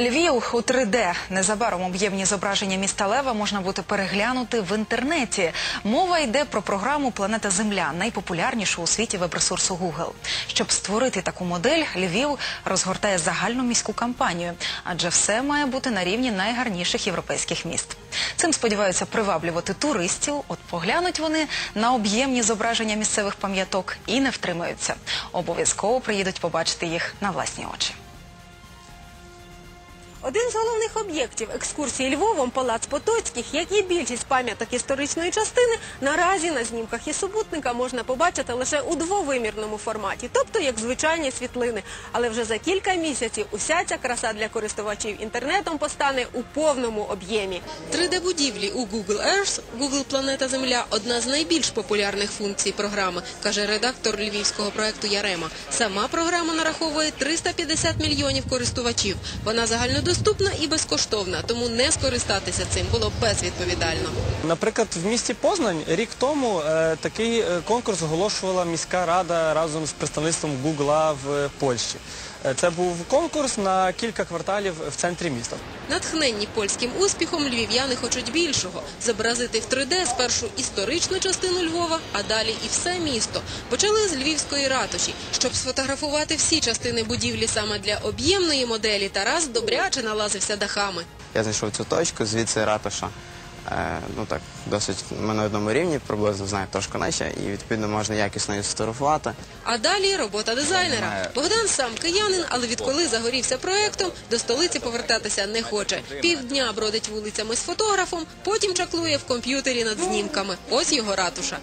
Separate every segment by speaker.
Speaker 1: Львів у 3D. Незабаром об'ємні зображення міста Лева можна буде переглянути в інтернеті. Мова йде про програму Планета Земля, найпопулярнішу у світі веб-ресурсу Google. Щоб створити таку модель, Львів розгортає загальну міську кампанію, адже все має бути на рівні найгарніших європейських міст. Цим сподіваються приваблювати туристів. От поглянуть вони на об'ємні зображення місцевих пам'яток і не втримаються. Обов'язково приїдуть побачити їх на власні очі.
Speaker 2: Один з головних об'єктів екскурсії Львовом Палац Потоцьких, як і більшість пам'яток історичної частини, наразі на знімках із супутника можна побачити лише у двовимірному форматі, тобто як звичайні світлини. Але вже за кілька місяців уся ця краса для користувачів інтернетом постане у повному об'ємі.
Speaker 3: 3D-будівлі у Google Earth, Google Планета Земля – одна з найбільш популярних функцій програми, каже редактор львівського проекту Ярема. Сама програма нараховує 350 мільйонів користувачів. Вона загальнодоступна і безкоштовна, тому не скористатися цим було безвідповідально.
Speaker 4: Наприклад, в місті Познань рік тому е, такий е, конкурс оголошувала міська рада разом з представництвом Гугла в е, Польщі. Е, Це був конкурс на кілька кварталів в центрі міста.
Speaker 3: Натхненні польським успіхом львів'яни хочуть більшого – зобразити в 3D спершу історичну частину Львова, а далі і все місто. Почали з львівської ратуші. Щоб сфотографувати всі частини будівлі саме для об'ємної моделі, Тарас добряче налазився дахами.
Speaker 5: Я знайшов цю точку, звідси ратуша. Е, ну так, досить ми на одному рівні, приблизно знаю трошки нижче, і відповідно можна якісно її сфотографувати.
Speaker 3: А далі робота дизайнера. Богдан сам киянин, але відколи загорівся проектом, до столиці повертатися не хоче. Півдня бродить вулицями з фотографом, потім чаклує в комп'ютері над знімками. Ось його ратуша.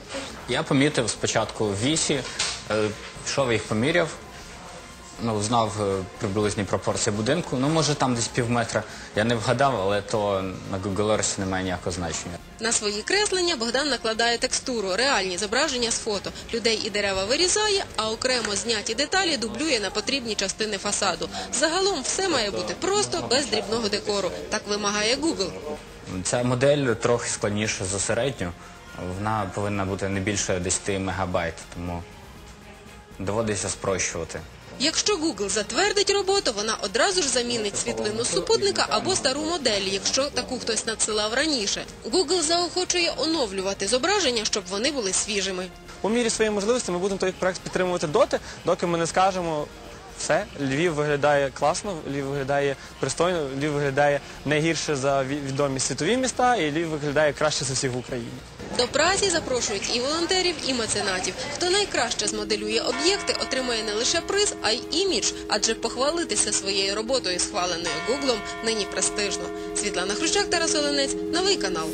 Speaker 6: Я помітив спочатку вісі, е, пішов їх поміряв, ну, знав е, приблизні пропорції будинку. Ну, може, там десь пів метра. Я не вгадав, але то на Google Earth не має ніякого значення.
Speaker 3: На свої креслення Богдан накладає текстуру, реальні зображення з фото. Людей і дерева вирізає, а окремо зняті деталі дублює на потрібні частини фасаду. Загалом все має бути просто, без дрібного декору. Так вимагає Google.
Speaker 6: Ця модель трохи складніша за середню. Вона повинна бути не більше 10 мегабайт, тому доводиться спрощувати.
Speaker 3: Якщо Google затвердить роботу, вона одразу ж замінить світлину супутника або стару модель, якщо таку хтось надсилав раніше. Google заохочує оновлювати зображення, щоб вони були свіжими.
Speaker 4: У мірі своєї можливості ми будемо той проект підтримувати доти, доки ми не скажемо все, Львів виглядає класно, Львів виглядає пристойно, Львів виглядає не гірше за відомі світові міста, і Львів виглядає краще за всіх в Україні.
Speaker 3: До праці запрошують і волонтерів, і меценатів. Хто найкраще змоделює об'єкти, отримає не лише приз, а й імідж, адже похвалитися своєю роботою, схваленою Гуглом, нині престижно. Світлана Хрущак, Тарас Оленець, новий канал.